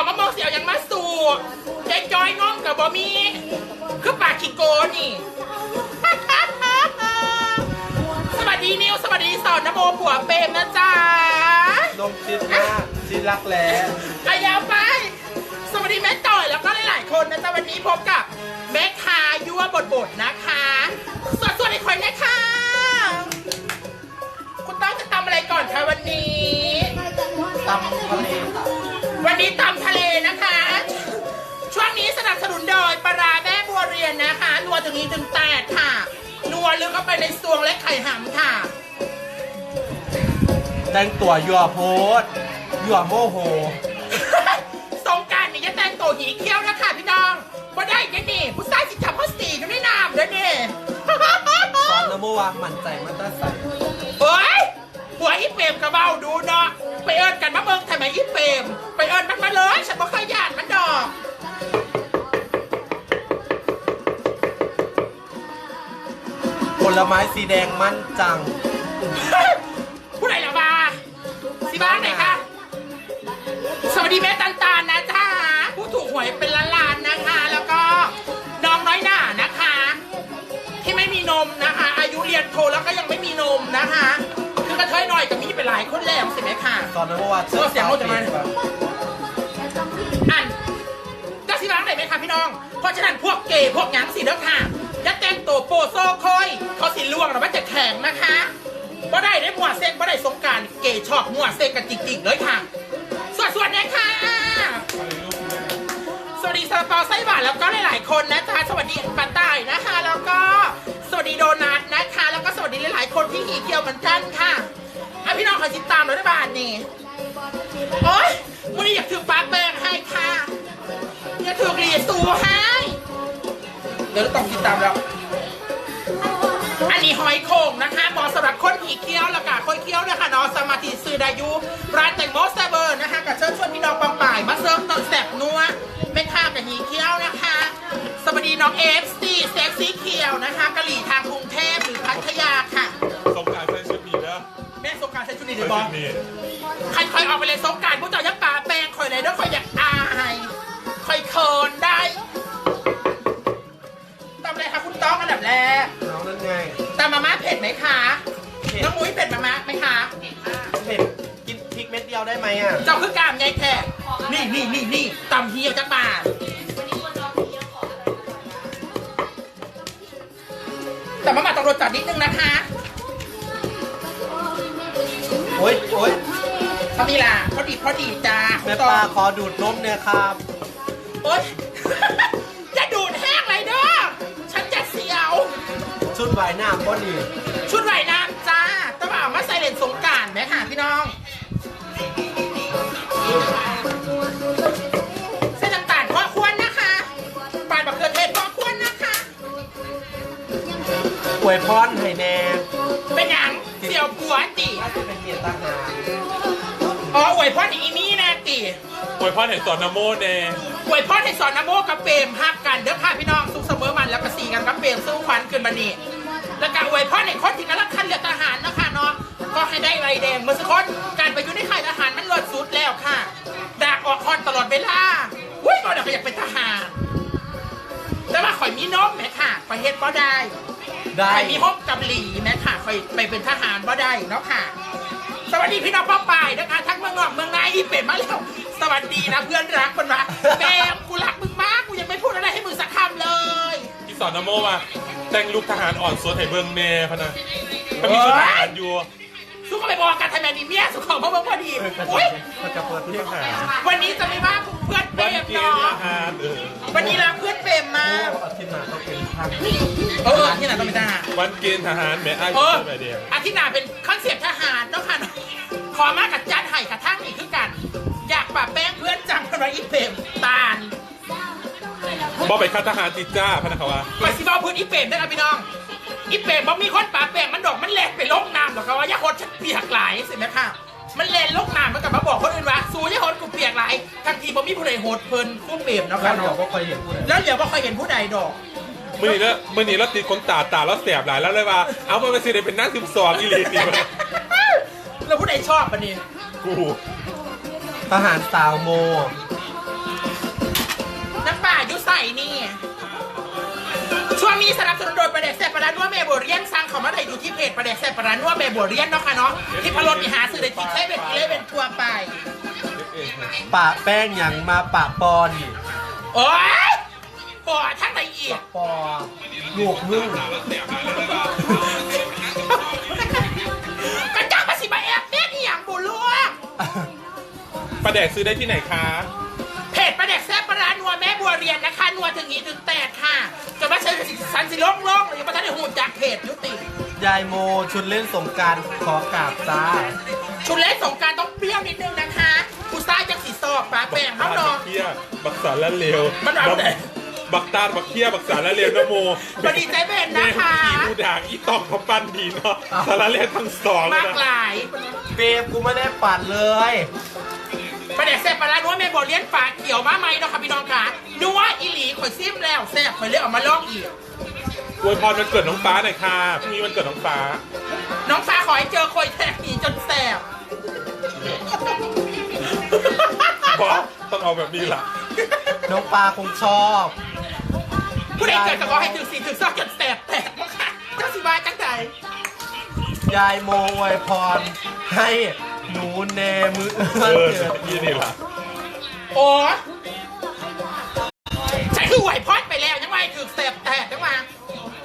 เขามามองเสียวยังมาสู่ใจจอยง้อมกับบอมีคือปากขี้โกนี่ สวัสดีนิวสวัสดีสอนนโมผัวเปรมนะจ๊ะนมชิดมากชิดรักแร้อายาวไป สวัสดีแม่ต่อยแล้วก็หลายๆคนนะจ๊ะวันนี้พบกับแม่คายั่วบทบทนะคะ สวัสดีคนนะคะคุณต้องจะทำอะไรก่อนคะวันนี้ ตำทะเล นนี้ตำทะเลนะคะ ช่วงนี้สนับสนุนโดยปลาร้าแม่บัวเรียนนะคะนัวถึงนี้ถึงแตกค่ะ นัวลึกเข้าไปในซวงและไข่หำค่ะ แต่งตัวยั่วโพสยั่วโมโห สงกรารนี่จะแต่งตัวหีเขี้ยวนะคะพี่น้องบ่ได้ยังนี่ผู้ชายสิจับข้อสีอยู่ในน้ำเด้อนี่ตอนนโมวาหมั่นใจมันตาใสเฮ้ยหัว อีเปรมกระเบ้าดูเนาะไปเอิญกันมาเบิ่งทำไมอีเปรมไปเอิญมันมาเลยฉันบ่เคยญาติมันดอกผลไม้สีแดงมันจัง ผู้ใดละบาสิบ้านไหนคะสวัสดีแม่ตันตาลนะจ๊ะผู้ถูกหวยเป็นล้านล้านนะคะ แล้วก็น้องน้อยหน่านะคะ ที่ไม่มีนมนะคะ อายุเรียนโทแล้วก็ยังไม่มีนมนะคะ กระเทยหน่อยกับมีไปหลายคนแล้วสิไหมค่ะ ตอนนโมวาเออเสียงรถจะมา อันจะสิร้างไหนไหมคะพี่น้อง เพราะฉะนั้นพวกเกย์พวกหยังสิเด้อค่ะอย่าแต่งตัวโปโซคอย เขาสิล่วงหรือว่าจะแข็งนะคะบ่ได้ได้มัวเซ็กบ่ได้สงการเกย์ชอบมัวเซ็กกันจริงๆเลยค่ะ สวัสดีนะคะสวัสดีซาลาเปาไส้หวานแล้วก็หลายๆคนนะคะสวัสดีปัตตายนะคะ แล้วก็ สวัสดีโดนัทนะคะ แล้วก็สวัสดีหลายๆคนที่หีเกียวเหมือนกันค่ะอะพี่น้องขอติดตามหน่อยได้บ้านนี่โอ๊ยวันนี้อยากถือปากแบงให้ค่ะอยากถือรีสูให้ เดี๋ยวต้องติดตามแล้ว อันนี้หอยโข่งนะคะเหมาะสำหรับคนผีเคี้ยวแล้วก็คนเคี้ยวนะคะเนาะสมาธิซื้อดายุร้านแต่งโมสเตเบอร์นะคะกับเชิญชวนพี่น้องปองป่ายมาเสริมตอนแสบนัวไม่ข้ามกับหีเคี้ยวนะคะ สวัสดีน้องเอฟ วนะคะกะหรี่ทางกรุงเทพหรือพัทยาค่ะสงกรารใส่ชุดนี้นะแม่สงกรารใช้ชุดนี้หรืใส่อบอชุลดนี้ใครคอยออกไปเลยสงกรารผู้เจ้ายักษ์ป่าแปลงคอยเลยเด้อคอยอยากอายคอยเคินได้ตำอะไรคะคุณต้องอันดับแรกน้องนั่นไงตำมาม่าเผ็ดไหมคะเผ็ดน้องมุ้ยเผ็ดมาม่าไหมคะเผ็ดกินพริกเม็ดเดียวได้ไหมอะเจ้าคือกามไงแค่นี่นี่นี่นี่ตำเฮียจักบาท แต่มาม่าต้องรสจัดนิดนึงนะคะ โอ๊ยโอ๊ยเท่านี้ล่ะพอดีพอดีจ้าคุแม่ณต้ปอลางขอดูดนมเนี่ยครับโอ๊ย จะดูดแห้งเลยเด้อฉันจะเสียว ชุดว่ายน้ำก็ดีชุดว่ายน้ำจ้าตะบ่าวมาใส่เลนสงกรารไหมค่ะพี่น้อง วยพรให้แน่เป็นหยังเสี่ยวปัวติ ถ้าจะเป็นเกียรติทหารอ๋ออวยพรอีนี่นะติอวยพรให้สอนนโมเน่อวยพรให้สอนนโมกับเปรมฮักกันเด้อค่ะพี่น้องสุขเสมอมันแล้วก็สีกันกับเปรมสู้ขวัญขึ้นมานี่แล้วก็อวยพรให้คนที่กำลังคันเลือกทหารเนาะค่ะเนาะก็ให้ได้ใบแดงเมื่อสักคนการไปอยู่ในค่ายทหารมันเลิศสุดแล้วค่ะดากออกคอนตลอดเวลาอุ้ยก็เดี๋ยวอยากเป็นทหาร แต่ว่าข่อยมีน้องแม่ค่ะข่อยเฮ็ดบ่ได้ ได้ข่อยมีห้องกำหลีแม่ค่ะข่อยไปเป็นทหารบ่ได้เนาะค่ะ สวัสดีพี่น้องป้าป่ายนะคะ ทั้งเมืองนอกเมืองในอีเป็ดมาแล้ว สวัสดีนะเพื่อนรักคนรักแบมกูรักมึงมาก กูยังไม่พูดอะไรให้มึงสักคำเลยที่สอนนโมมาแต่งลูกทหารอ่อนสวดให้เบิ่งเน่พะนะก็มีชุดทหารอยู่ สุขไปบอกกันทำไมนี่เมียสุขของพ่อเมือพอดีเออก็อุ้ยก็จะเปิดเรียกหาวันนี้จะไม่ว่าเพื่อนเปรวันมเกณเนาฑ์ทะหารออวันนี้รักเพื่อนเปรมมาโอ้กอาทิตย์หน้าต้องเป็นทหารเออที่ไหนต้องเป็นทหารวันเกณฑ์ทหารแม่ไอ้ายเออใบแดงอาทิตย์หน้าเป็นคอนเซ็ปต์ทหารเนาะค่ะขอมากับจัดไห่กับทั้งอีกคือกัน อยากปะแป้งเพื่อนจังเป็นว่าอีเปรมตาลบ่ไปคัดทหารจิจ้าพนะเขาว่าไปสิบเอพื้นอีเปรมได้ครับพี่น้องอีเปรมบอมีคนป่าแปลงมันดอกมันแหลนไปล เปียกหลายสิแม่ค่ะ มันแลนลงน้ำมันกลับมาบอกคนอื่นว่าสู้อย่าโคตรกูเปียกหลายทันทีบ่มีผู้ใดโหดเพลินคู่เปรมเนาะคแล้รัวบเดี๋ยวก็เคยเห็นผู้ใดแล้วเดี๋ยวบ่เคยเห็นผู้ใดดอกมื่อนี้แล้วมื่อนี้แล้วติดคนตาตาแล้วแสบหลายแล้วเลยว่า เอามาเป็นสิได้เป็นนักสิบสองอีหลีนี่มาแล้วผู้ใดชอบปะนี่กูทหารสาวโมน้ำป่ายุใส่นี่ ช่วงนี้สนับสนุนโดยประเด็กแซ่บปลาร้านัวเมบัวเรียนสั่งเขามาได้อยู่ที่เพจประเด็กแซ่บปลาร้านัวเมบัวเรียนเนาะค่ะเนาะที่พะโลดมีหาซื้อได้ที่เซเว่นอีเลฟเว่นทัวร์ไป ปะแป้งอย่างมาปะปอนนี่โอ๊ยบ่ทั้งไหนอีกปอลูกมึงกระจ้าภาษีมาแอบเปี้ยนี่อย่างบุลูกประแดกซื้อได้ที่ไหนคะ มาใช้สันสิล่องล่องเลยยังมาทันได้หูจากเพจยุติ ยายโมชุดเล่นสงกรารขอกราบจ้าชุดเล็กสงกรารต้องเปรี้ยวนิดนึงนะคะกูซ่าจังสีซอกปลาแป้งเขาดบัอกกเคี้ยบักสารละเลวมันเอาไหน บักตาดบักเคี้ยบักสารละเลวนะโมสวัสดีใจเบนแม่นะคะอีกูด่างอีตอกเขาปั้นดีเนาะสารละเลวทั้งสองเลมายกนะหลาย เบมกูไม่ได้ปัดเลย ประเด็กแซ่บปลาร้านัวแม่บัวเรียนฝาเขียวมาไหมเนาะค่ะพี่น้องค่ะนัวอีหลีข่อยซิมแล้วแซ่บข่อยเลยเออกมาลองอีก อวยพรวันเกิดน้องฟ้าหน่อยค่ะพรุ่งนี้วันเกิดน้องฟ้า น้องฟ้าขอให้เจอคอยแทกหนีจนแซ่บเพราะต้องเอาแบบนี้ล่ะ น้องปลาคงชอบ ผู้ใดเกิดก็ขอให้ถึงสีถึงซอกจนแสบแตกมั้งค่ะเจ้าสิบายจังใดยายโมอวยพรให้ หนูแนมือเอเอื้อนอเกิดนี่นี่ล่ะโอ้ฉันคือไหวพอดไปแล้วยังไงถึงแสบแตกยังไง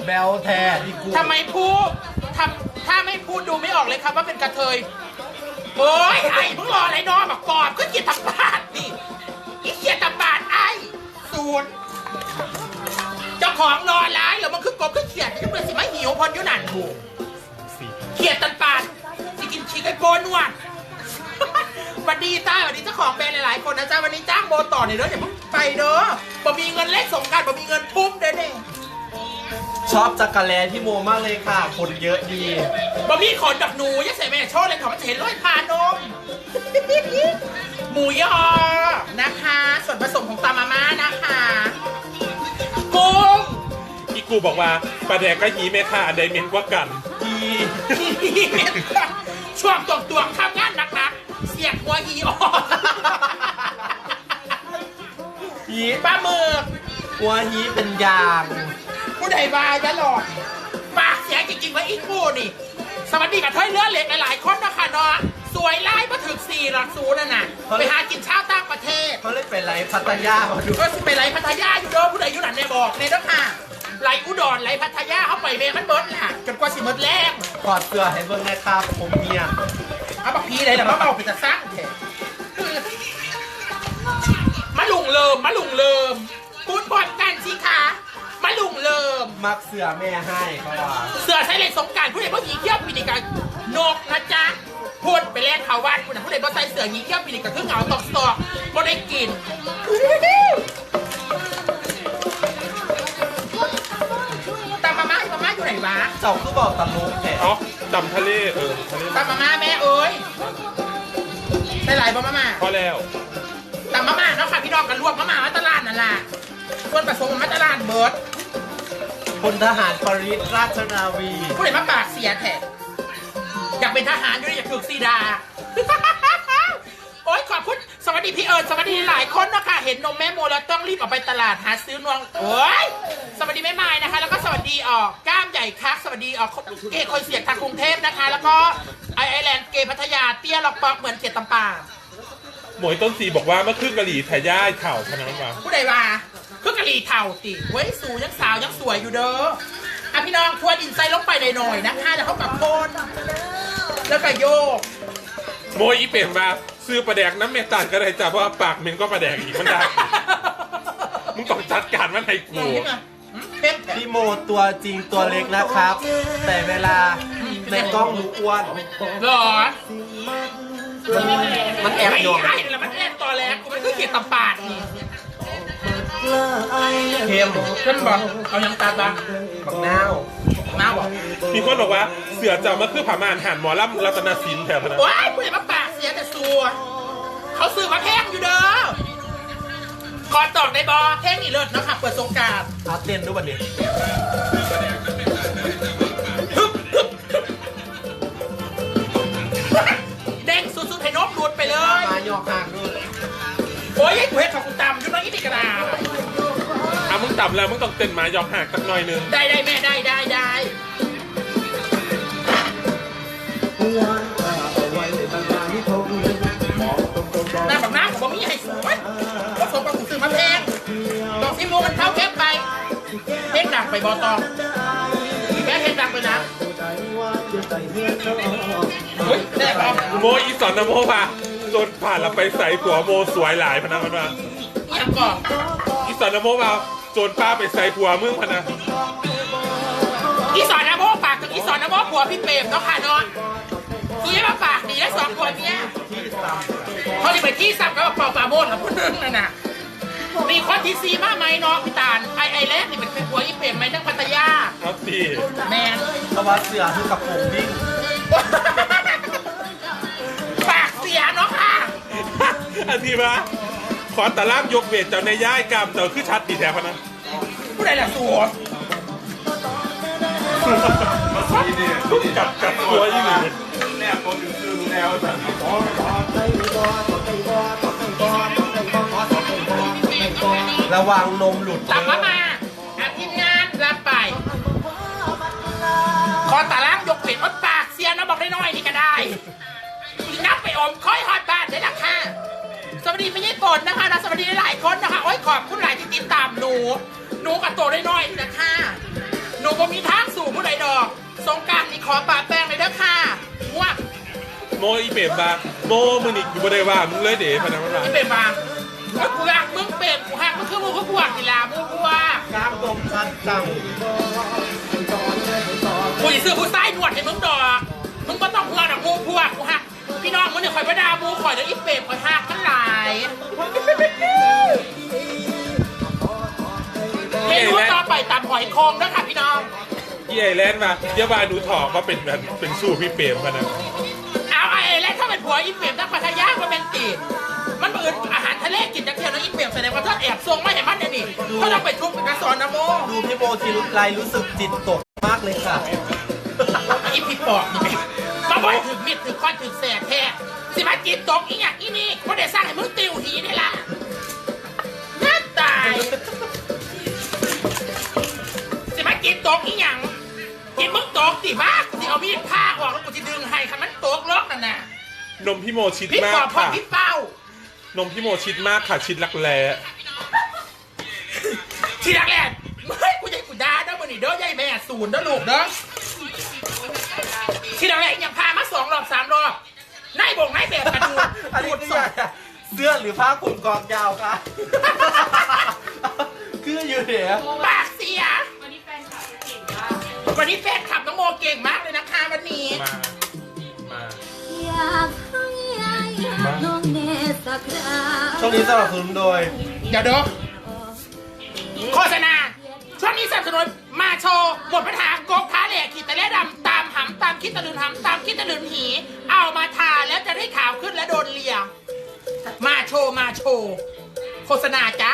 แบลแทนอีกูทำไมพูดทำถ้าไม่พูดดูไม่ออกเลยครับว่าเป็นกระเทยโอ้ยไอ้มึงรออะไรนอนแบบปอบก็เกียรตบาดนี่อีเกียรตบาดไอ้ศูนย์เจ้าของรอร้ายเหรอมันคือกบคือเขียดจะเป็นสิมาหิวพรอยุนันถูกเขียดตันปาดจะกินชีกไอโปนวด สวัสดีจ้าสวัสดีเจ้าของแบรนด์หลายๆคนนะจ้าวันนี้จ้างโบต่อหน่อยเด้ออย่าเพิ่งไปเด้อบ่มีเงินเล่นสงกรารบ่มีเงินทุ่มเด้อเนี่ยชอบจักรแลที่โมมากเลยค่ะ คนเยอะดี บ่มีขนดักหนูอยังใส่แม่โชว์เลยค่ะมันจะเห็นรอยพานม หมูยอนะคะ ส่วนผสมของตามาม่านะคะกุ้งอีกูบอกว่าประแดกก็หีแม่ค่ะอันใดเมนกว่ากัน ดี ช่วงตวงตวงๆทำงานหนักๆ เสียกหัวอีออกฮีปลาหมึกหัวฮีเป็นยางผู้ใดบายตลอดปากเสียจริงๆว่าอีกูนี่ สวัสดีกับเทยเลือดเหล็กหลายๆคนนะคะเนาะสวยไล่มาถึงสี่หลักสูนั่นน่ะไปหากินข้าวต่างประเทศเขาเล่นเป็นไรพัทยามาดูก็สิไปไหลพัทยาอยู่เด้อผู้ใดอยู่หนันเนี่ยบอกเนี่ยเด้อค่ะไหลอุดรไหลพัทยาเข้าไปเมมันเบิดล่ะจนกว่าสิเบิดแรงถอดเสื้อให้เบิ่งนะครับผมเมีย เอาบักพีเลยแต่ว่าเอาไปจะสร้างแท้มาลุงเลิมมาลุงเลิมพูดพร้อมกันสิคะมาลุงเลิมมักเสื้อแม่ให้เขาว่าเสือใช้เล่นสงกรารผู้ใดบ่หยีเขี้ยวปีนิกานกนะจ๊ะพูดไปแลกเขาววันผู้ใดผู้ใดบ่ใส่เสือหยีเขี้ยวปีนิกาคือเหงาตอกซอกบ่ได้กิน ววะเจ้าคือบอกตำลุงแขกอ๋อดำทะเลเออทะเลตำมาม่าแม่เอ้ยได้หลายบ่มาม่าพอแล้วตำมาม่าเนาะค่ะพี่น้องกันรวมมาม่ามาตลาดนั่นแหละส่วนผสมมาตลาดเบิร์ดพลทหารปริศราชนาวีผู้ใดมาปากเสียแท้อยากเป็นทหารอยู่อยากถูกซีดา โอ๊ยขอบคุณสวัสดีพี่เอิญสวัสดีหลายคนนะคะเห็นนมแม่โมแล้วต้องรีบออกไปตลาดหาซื้อนวงโอ๊ย สวัสดีแม่ไม้นะคะ แล้วก็สวัสดีออกกล้ามใหญ่คักสวัสดีออกเกย์คนเสียงทางกรุงเทพนะคะ แล้วก็ไอไอแลนด์เกย์พัทยาเตี้ยล็อกปอกเหมือนเขียดตำป่าหมวยต้นสีบอกว่าเมื่อคืนกะหรี่แถย่ายเข่าพนันมาผู้ใดว่าคือกะหรี่เท่าติเว้ยสูยังสาวยังสวยอยู่เด้ออะพี่น้องทัวดินไซลงไปหน่อยๆนะคะแล้วเขากับโคนแล้วก็โยกโมยอีเปลี่ยนมาซื้อประแดกน้ำเมตาลก็ได้จ้ะเพราะว่าปากเมนก็ประแดกอีกมันได้ มึงต้องจัดการมันให้กูเพ็ม พี่โมตัวจริงตัวเล็กนะครับ แต่เวลาในกล้องดูอ้วน หรอมันแอบไอ้โยงไอ้แล้วมันแอบตอแรกกูมันคือเขียดตำปาดนี่เข้มเพื่อนบอกเอายังตาบ้างบักนาวน้าบอกมีคนบอกว่าเสือเจ้ามาคือผ่ามานหันหมอลำรัตนศิลป์แถวพนันว้ายผู้ใดมาปากเสียแต่สัวเขาซื้อมาแพงอยู่เด้อ ขอตอกได้บอแพงนี่เลิศเนาะค่ะเปิดสงกรารเอาเต้นด้วยบันนี้เด้งสุดๆให้นกหลุดไปเลย มายอกหางด้วยโอ้ยให้กูเฮ็ดของกูตำอยู่น้อยอีนี่กระดาษอะมึงต่ำแล้วมึงต้องเต้นมายอกหักสักหน่อยนึง ได้ได้แม่ได้ได้ได้ห มกับกูซื้อมาแพงดอกซิมูมันเท่าแคบไปเพลงดังไปบอตองแม่เพลงดังไปนะเฮ้ยได้ปะโมอีสอนนะโมพาจนผ่านเราไปใส่ผัวโมสวยหลายพนันมันมาเงียบก่อนอีสอนนะโมพาโจนป้าไปใส่ผัวมึงพนันอีสอนนะโมปากกับอีสอนนะโมผัวพี่เปรมเนาะค่ะเนาะกูยังมาปากดีแล้วสองคนเนี้ยเขาจะไปที่ซับกับเป่าปลาโมดกับผู้นึงนั่นน่ะ มีคนที่ซีมาไหมเนาะพี่ตาลไอไอแรกนี่มันเป็นหัวยี่เป่งไหมทั้งปัตยาเอาสิแมนเพราะว่าเสือคือกับผมวิ่งปากเสียเนาะค่ะอันที่ว่าขอตะล่ามยกเวทเจ้าในย่ายกรรมเจ้าคือชัดดีแท้พนันผู้ใดล่ะสัวกับกับตัวยี่หนึ่ง ระวังนมหลุดตับมามาอาทีมงานรับไป ขอตาล่างยกเวทอดปากเสียนะบอกได้น้อยๆนี่ก็ได้นับไปอมค่อยฮอดบ้านได้ละค่ะสวัสดีไม่ใช่ปนนะคะนะสวัสดีหลายคนนะคะโอ้ยขอบคุณหลายที่ติดตามหนู หนูกับตัวได้น้อยนี่นะคะหนูก็มีทางสู่ผู้ใดดอก สงกรารนี่ขอปาแป้งเลยเด้อค่ะว่าโมอีเปรมบาโมมึงนี่กูไม่ได้ว่ามึงเลยเด๋พนันมันมาที่เป็นบางเฮ้ยกูรักมึง เป็นกูหักมึงคือมึงก็กูหักกีฬามึงกูว่ากล้ามนมชัดจังกูจะซื้อผู้ใต้หนวดให้มึงดอก มึงก็ต้องหัวดอกมูพวกกูหักพี่น้องมึงเนี่ยคอยประดามูคอยเดี๋ยวอีเปรมคอยหักทั้งหลายเมนูต่อไปตำหอยโคงด้วยค่ะพี่น้องยี่ไอแลนด์มาเดี๋ยวาดูถอกมาเป็นแบบเป็นสู้พี่เปรมพนันเอาไอแล้วถ้าเป็นผัวอีเปรมทั้งพัทยาก็เป็นตี อนอาหารทะเลกินจากเที่ยวแล้วอีเปรมแสดงว่าถ้าแอบทรงไม่เห็นมันเนี่ยนี่เขาต้องไปทุบเป็นกระสอนนะโมดูพี่โมทีไรรู้สึกจิตตกมากเลยค่ะอีพี่ปอบนี่มาบ่อยถึงมิดถึงคอนถึงแสกแท้สิมาจิตตกอีหยังอีนี่เขาได้สร้างให้มึงติวหีนี่ล่ะน่าตายสิมาจิตตกอีหยังจิตมึงตกสิบ้ากูสิเอามีดผ้าออกแล้วกูจะดึงให้คันมันตกล็อกนั่นน่ะนมพี่โมชิดพี่มาปอกบพอค่ะ พี่เป้า นมพี่โมชิดมากค่ะชิดรักแร้ทีแรกแรกเฮ้ยกูจะให้กูด่าเด้อมันนี่เด้อยายแม่ศูนย์เด้อลูกเด้อทีแรกแรกยังพามาสองรอบสามรอบนายบ่งนายแบบกระดูดอันนี้ดูดคือสออย่างไรเสื้อหรือผ้าคลุมกองยาวคะคืออยู่เดี๋ยวปากเสีย วันนี้แฟนขับน้องโมเก่งมากเลยนะคะวันนี้ มา มา อยากให้ ช่วงนี้สนับสนุนโดย เดี๋ยวเด้อโฆษณา ช่วงนี้สนับสนุนมมาโชว์หมดปัญหากบท้าแหลกขีดตะเล่ดำตามหำตามคิดตะลืนหำตามคิดตะลืนหี เอามาทาแล้วจะได้ขาวขึ้นและโดนเลีย มาโชว์มาโชว์โฆษณาจ้า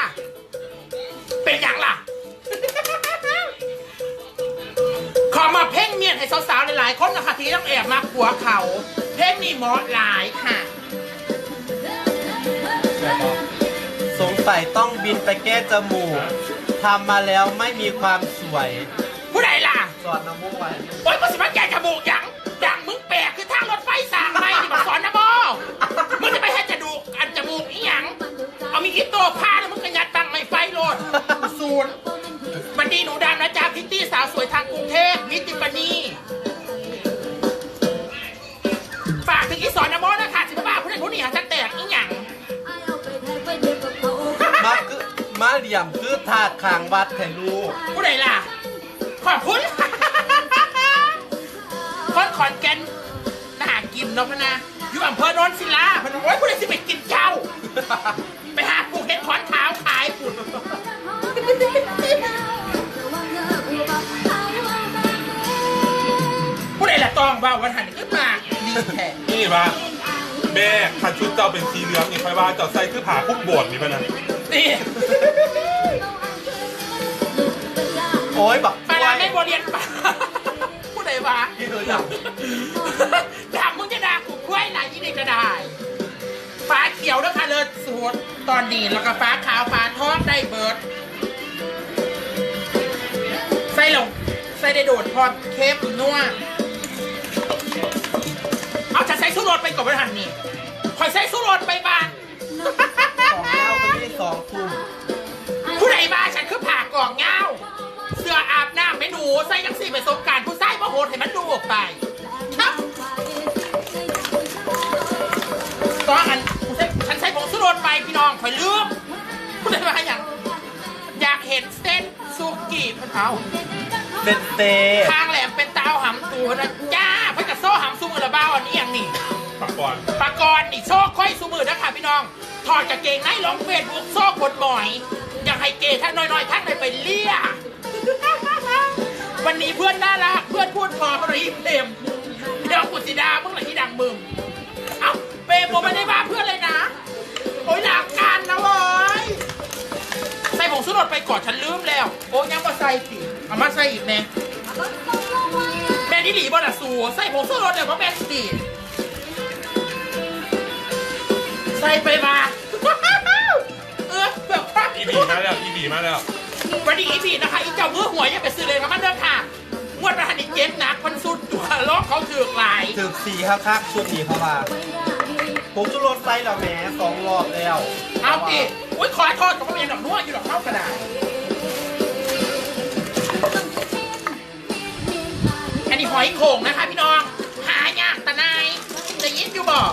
เป็นอย่างล่ะ ขอมาเพ่งเมียนให้สาวๆหลายๆคนนะคะที่ต้องแอบมาขัวเขา เพ่งนี่เหมาะหลายค่ะ สงสัยต้องบินไปแก้จมูกทำมาแล้วไม่มีความสวย ผู้ใดล่ะ สอนน้ำมูกไว้โอ๊ยกูสิมาแกะจมูกหยังดังมึงแปลกคือทางรถไฟสร้างไม่นี่มาสอนนะบอมึงจะไปให้จะดูอันจมูกอีหยัง เอามีคิดโตพาแล้วมึงก็ยัดตังไม่ไฟโลดศูนย์วันนี้หนูดังนะจ๊ะพิตตี้สาวสวยทางกรุงเทพมิติ มาเหลี่ยมคือถาดขางวัดแทนลูกผู้ใดล่ะ ขอบคุณ คนขอนแก่นน่ากินเนาะพะนะอยู่อำเภอโนนศิลาพะนะโอ้ยผู้ใดสิไปกินเจ้า ไปหาปลูกเห็ดขอนขาวขายปุ่นผู้ใดล่ะตองว่าวันหันขึ้นมาดีแท้นี่ปะแม่คันชุดเจ้าเป็นสีเหลืองนี่ไฟว่าเจ้าใส่คือผ่าคุ้มโบดนี่ปะนะ นี่โอ้ยบักปลาร้าไม่บเรียนปลาผู้ใดวะที่เธอจับด่ามึงจะด่ากูกล้วยไหนยี่นี่ก็ได้ ฟ้าเขียวนะคะเลิศสูตรตอนนี้แล้วก็ฟ้าขาวฟ้าทองได้เบิร์ดใส่ลงใส่ได้โดดพอเข้มนัวเอาจะใส่สู้รถไปก่อนไม่ทันนี่คอยใส่สู้รถไปบ้าง สองเก้าคนที่สองทุ่มผู้ใดบ้าฉันคือผ่ากล่องเงาเสื้ออาบน้ำไม่หนูใส่ยังสี่ไปสงกรารผู้ใส่มาโหดให้มันดูออกไปครับตอนอันกูใช้ฉันใช้ผงสุรนไปพี่น้องคอยลืมพูดได้มาอย่างอยากเห็นเส้นซูกิเพิ่นเอาเป็นเตทางแหลมเป็นเตาหำตัวนะจ้าเพิ่นกับโซ่หำซูมือละบ้าอันนี้อย่างนี่ปากก่อนปากรณ์นี่โชคค่อยซูมือนะคะพี่น้อง ถอดกางเกงในลงเฟซบุ๊กโซ่กดหมอย อยากให้เกย์ท่านน้อยๆท่านไปเลี่ยวันนี้เพื่อนน่ารักเพื่อนพูดพอเขาเลยเต็มเดี๋ยวกุศิดามึงเลยที่ดังมึงเอ้าเปรมผมไม่ได้บ้าเพื่อนเลยนะโอ้ยหลักการนะเว้ยใส่ผงสุรสไปก่อนฉันลืมแล้ว โอ้ยยังมาใส่สิเอามาใส่อีกแน่แม่นี่หลีบอลอะสูใส่ผงสุรสเดี๋ยวก็แม่สิ ใส่ไปมาเออแบบปั๊บอีบีมาแล้วอีบีมาแล้ววันนี้อีพีนะคะอีเจ้ามือหวยอย่าไปซื้อเลยนะมันเด้อค่ะงวดประหันอีเจ็ดหนักมันสุดตัวล้อเขาถือกหลายถึกสีครับคักชุดนี้เขาว่าผมจะลดไซส์แล้วแหมสองรอบแล้ว เอาดิอุ้ยขอโทษกับพ่อเมียดอกนัวอยู่ดอกเข้ากระดาษอันนี้หอยโข่งนะคะพี่น้อง หายากตะนายจะยินอยู่บอก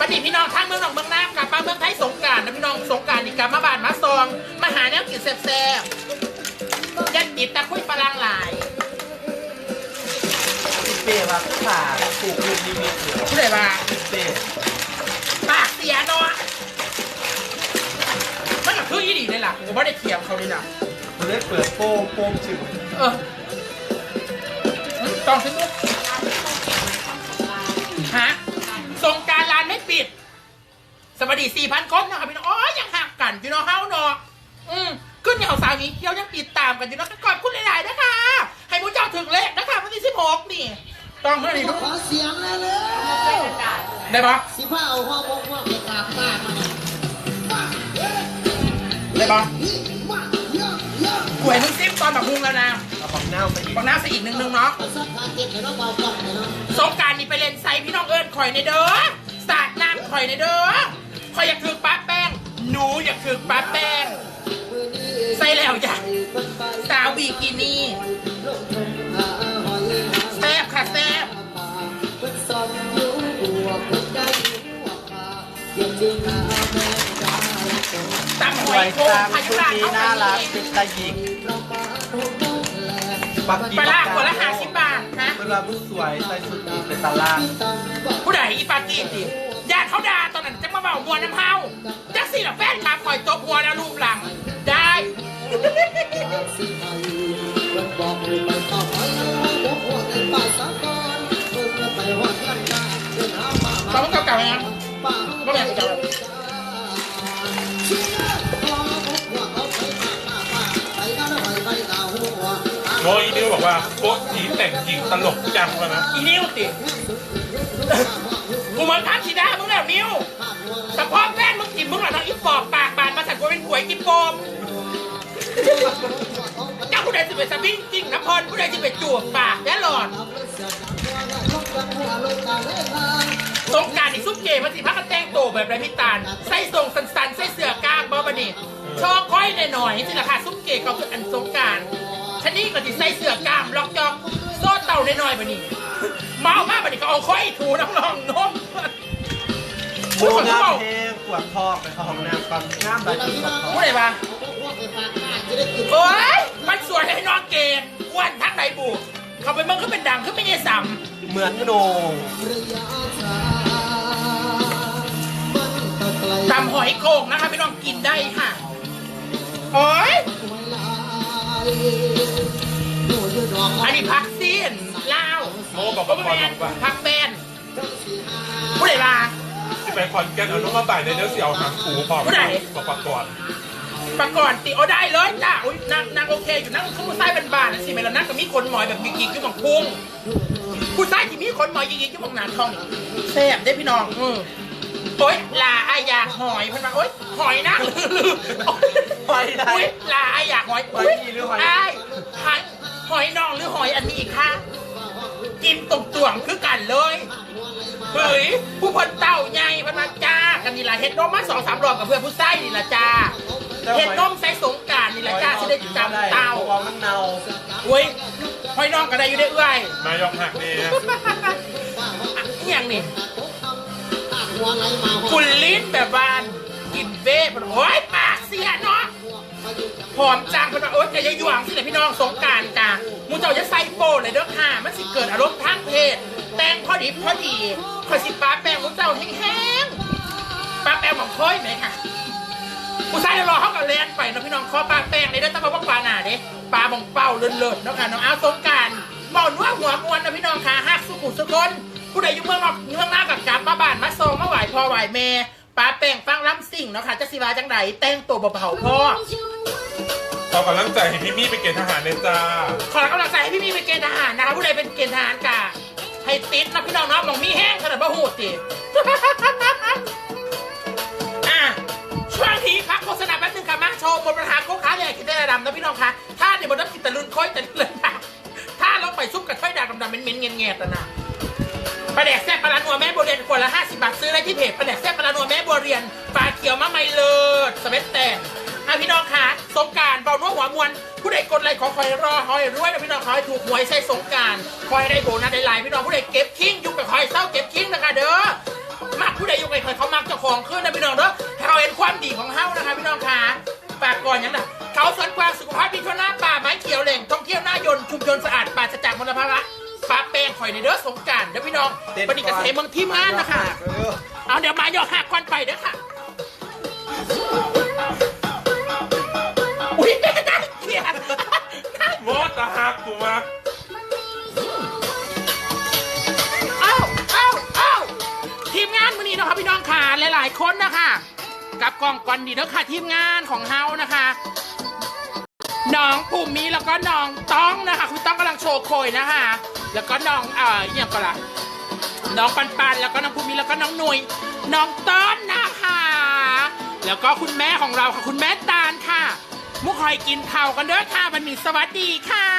บัดนี้พี่น้องทั้งเมืองหนองเมืองน้ำกลับมาเมืองไทยสงกรารนะพี่น้องสงกรารนี่กลับมาบ้านมาซอง มาหาแนวกินแซ่บๆยันติดตะคุยปลาลังหลายพี่เป้ว่าขาถูกลูกนิมิตอยู่ผู้ใดว่าพี่เป้ปากเสียเนาะมันกับคือยี่ดีเลยล่ะผมไม่ได้เทียมเขาเลยล่ะเขาได้เปิดโป้งโป้งชื่อเออต้องซื้อฮ ดีสี่พันคนนะครับพี่น้องอ๋อยังหักกันพี่น้องเฮาเนาะอืมขึ้นเหนียวสาวนี้เคี้ยวยังติดตามกันอยู่นะขอบคุณหลายๆนะคะ ให้ผู้เจ้าถึงเลขนะคะวันที่สิบหกนี่ ต้องเมื่อไหร่ลูกขอเสียงเลยเลยได้ปะสิผ้าเอาห้องห้องห้องไปกราบป้ามาเนี่ยได้ปะมาเยอะเยอะหวยมึงซิปตอนแบบพุงแล้วนะเอาของเน่าไปอีกบังน้ำใส่อีกหนึ่งนึงเนาะเอาสักการเก็บเดี๋ยวเราเบากล่องเลยเนาะสงกรารนี่ไปเล่นไซพี่น้องเอิญข่อยในเด้อสาดน้ำข่อยในเด้อ ข่อยอยากถือป้าแป้ง หนูอยากถือป้าแป้ง ใส่แล้วอยากสาวบีกินี่หาหอยหาแซ่บค่ะแซ่บปลาเป็นซอนอยู่หัวคนได้หัวปลาเย็นจริงหาแม่กาละคนตำหสอวยยโค้งตามพายุชุดรานี้เข้าน่าไปรักนี่เป็นตาหยิกเราปลาทุกน้องแหลมปักกีปลาล่าคนละห้าสิบบาทฮะเวลาผู้สวยใส่ชุดนี้เป็นตาล่างตังบอกผู้ใดอีปากีดิญาติเขาด่าตอนนั้นจะ มาเบามัวน้ำเฮาจักสิละแฟนคลับข่อยตบหัวแล้วรูปหลัง ได้สิให้บอกให้ไปต่อไปบอกว่าในป่าสากรเพิ่งไปหอดกันมาเดินหาป่าตอนเก่าๆนะป่าก็แบบเก่าเชื่อพอบอกว่าเขาไปป่าป่าไปนั่นไปไปดาวหัวโมอีนิวบอกว่าโป๊ะผีแต่งหญิงตลกจังวะนะอีนิ้วติกูเหมือนพักชีดามึงแล้วนิ้ว วิงจริงนะพรผู้ใดจะเป็นจวบปากแน่หลอดสงกรารอีกซุปเกมันสิพักกันแต่งโตวแบบไรพิตาลใส่ทรงสันๆใส่เสื้อกล้ามบอบนี่ชอก้อยหน่อยๆสิราคาซุปเกก็คืออันสงกรารชะนี้ก็สิใส่เสื้อกล้ามล็อกจอกโซ่เต่าหน่อยๆบะนี่เมามากบะนี่ก็เอาค่อยถูน้องลองนมโมงามเพลงปวดทอกไปเข้าห้องน้ำความงามแบบนี้ปวดทอพูกดอะไรปะโอ้ย มันสวยให้น้องเกดอ้วนทั้งไหนบุเขาไปเมืองก็เป็นดังขึ้นไม่ใช่ซ้เหมือนโหนงำตำหอยโขงนะคะพี่น้องกินได้ค่ะโอ้ยอันนี้พักซีนลาวโมบอกก็ว่าไม่ก่อนแมนว่าพักแบนผู้ใดมาที่ไปคอนแกนเอาน้องมาบ่ายในเนื้อเสียวหางหูพอผู้ใด บอกปากก่อน ประก่อนติโอได้เลยจ้าอุ้ยนางนางโอเคอยู่นั่งข้างผู้ชายเป็นบานนะสิไม่แล้วนั่งก็มีคนหมอยแบบยิกๆอยู่หมองพุงผู้ชายที่มีคนหมอยยิกๆอยู่หมองหนานทองนี่แซ่บได้พี่น้องอืมโอ๊ยลาอายากหอยเพันมาโอ๊ยหอยนะลืมหอยได้อุ๊ยลาอายากหอยหอยดีหรือหอยอายหอยหอยนองหรือหอยอันนี้คะกินตุ่มต่วงคือกันเลย เฮ้ยผู้คนเต่าใหญ่เพันมาจ้ากันนี่ละเฮ็ดนมมาสองสามรอบกับเพื่อนผู้ไส้นี่ละจ้าเฮ็ดนมใส่สงกรารนี่ละจ้าที่ได้จำเต่าเพราะมันเนาอุ้ยหอยน้องก็ได้อยู่ได้เอื้อยมายอกหักเนี่ยอะอหย่างนี่คุณลิ้นแบบบานกินเบ้มันโอ๊ยปากเสียเนาะหอมจังเป็นว่าโอ๊ยแต่ยังหยวงสิเลยพี่น้องสงกรารจ้ามูเจ้าจะใส่โป้เลยเด้อค่ะมันสิเกิดอารมณ์ทางเพศ แต่งพอดีพอดีขอยสิป้าแป้งมูเจ้าแห้งๆป้าแป้งของค่อยไหมค่ะผู้ชายรอเขากับเลียนไปเนาะพี่น้องคอปลาแป้งในเด้อต้องมาว่าปลาหนาเด้ปลาบองเป้าเลิศๆเนาะค่ะน้องเอาสงกรารเมาหนัวหัวมวนนะพี่น้องค่ะฮักสุขุสุคนผู้ใดอยู่เมืองนอกเมืองหน้ากับกลับมาบ้านมาซองมาไหวพ่อไหวแม่ปลาแป้งฟังล้ำสิ่งเนาะค่ะจะสิวาจังไดแต่งตัวเบาๆพ่อขอกำลังใจให้พี่มี่ไปเกณฑ์ทหารเลยจ้า ขอกำลังใจให้พี่มีเป็นเกณฑ์ทหารนะคะผู้ใดเป็นเกณฑ์ทหารกะ ให้ติดนะพี่น้องเนาะมองมีแห้งขนาดบ่หูติอะช่วงนี้พักโฆษณาแป๊บนึงค่ะมาโชว์บนประธานโค้ขาใหญ่กินได้ระดำนะพี่น้องคะถ้าเดี๋ยวบนน้ำกินตะลุนค่อยแต่เลยค่ะถ้าเราไปซุปกับถ้อยดากดำๆเม้นๆเงี้ยๆนะนะปลาแดกแซ่บปลาลานัวแม่บัวเรียนขวดละ50 บาทซื้อได้ที่เพจปลาแดกแซ่บปลาลานัวแม่บัวเรียนปลาเขียวมะไม่เลิศสเม็ดแต่ อะพี่น้องคะสงกรารเบาหนัวหัวมวนผู้ใดกดไลค์ขอคอยรอคอยรวยนะพี่น้องขอให้ถูกหวยใส่สงกรารคอยได้โบนัสได้หลายพี่น้องผู้ใดเก็บคิงยุคกับคอยเศร้าเก็บคิงนะคะเด้อมักผู้ใดยกไอ้คอยเขามักเจ้าของขึ้นนะพี่น้องเด้อถ้าเราเห็นความดีของเฮานะคะพี่น้องค่ะฝากก่อนยังน่ะเขาสวนกวางสุขภาพดีทั่วหน้าป่าไม้เขียวแหล่งท่องเที่ยวหน้ายนต์ชุมชนสะอาดป่าจากมลภาวะปลาแป้งข่อยในเด้อสงกรารเด้อพี่น้องวันนี้กระเสเมืองที่ม่านนะคะเอาเดี๋ยวมาหยอกหักควันไปเด้อค่ะักกูมาเอ้าเอ้าเอ้าทีมงานมือนี้นะครับพี่น้องค่ะหลายๆคนนะคะกับกล่องก่อนดีเด้อค่ะทีมงานของเฮานะคะน้องภูมิแล้วก็น้องต้องนะคะ คุณต้องกำลังโชว์โคยนะคะ แล้วก็น้องเอ่ออหย่างก็ละน้องปันปันแล้วก็น้องภูมิแล้วก็น้องหนุยน้องต้นนะคะ แล้วก็คุณแม่ของเราค่ะคุณแม่ตาลค่ะ มุกคอยกินข้ากันเด้อค่ะวันนี้สวัสดีค่ะ